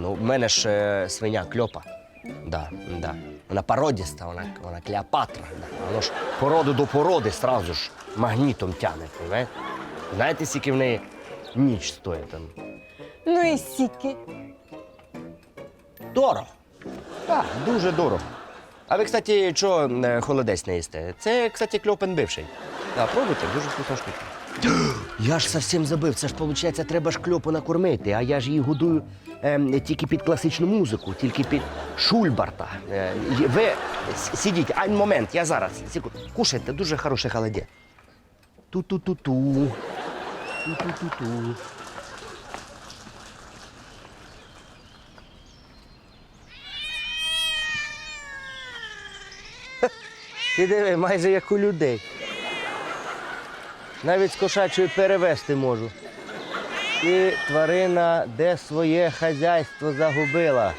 Ну, в мене ж е, свиня кльопа. Да, да. Вона породіста, вона, вона Клеопатра. Да. Воно ж породу до породи сразу ж магнітом тягне, понимаєте? Знаєте, скільки в неї ніч стоїть там? Ну і сіки. Дорого. Так, дуже дорого. А ви, кстати, чого е, холодець не їсте? Це, кстати, кльопен бивший. Да, пробуйте, дуже вкусна штука. Я ж зовсім забив. Це ж, виходить, треба ж кльопу накормити, а я ж її годую ем, тільки під класичну музику, тільки під Шульбарта. Е, ви сидіть, ай момент, я зараз. Кушайте, дуже хороший холодець. Ту-ту-ту-ту. Ту-ту-ту-ту. Ти диви, майже як у людей. Навіть з кошачої перевести можу. І тварина, де своє хазяйство загубила?